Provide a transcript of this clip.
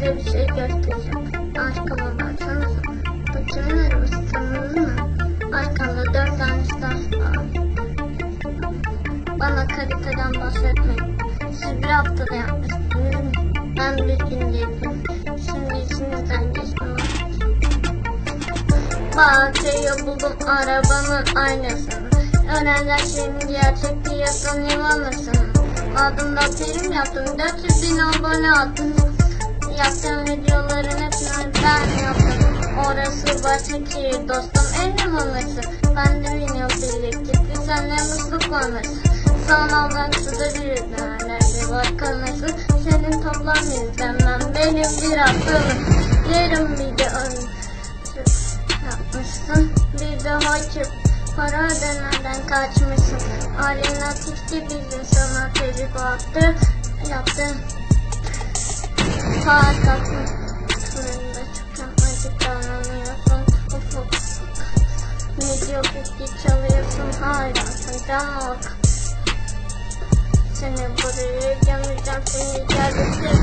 size bir şey göstereceğim. Arkama baksanıza. Bu kimin arabası tanıdınız mı? Arkamda dört tane silah var. Bana kalitadan bahsetmeyin. Siz bir haftada yapmışsınız. Ben bir günde yapıyorum. Şimdi içinizden geçmem Bahçeyi buldum arabanın aynasını. Öğrenler şeyin gerçekliği yakın yalanlasını. Adımda prim yaptım. 400 bin abone attım. Yaptığım videoların hepsini ben yaptım. Orası Başakşehir dostum en yamanlısı. Ben de bilmiyorum birlikte senle musluk olması. Sanaldan suda bir nerede bakanlısı. Senin toplam izlenmem benim bir haftalık. Yarım video yapmışsın. Bir de hakim para ödemeden kaçmışsın. Alternatifti bizim sana tebligatı yaptı. Saat hard got to Açıktan anlıyorsun ufuk Mediocre'yi çalıyorsun hala senden ok Seni buraya gömeceğim seni gel bitir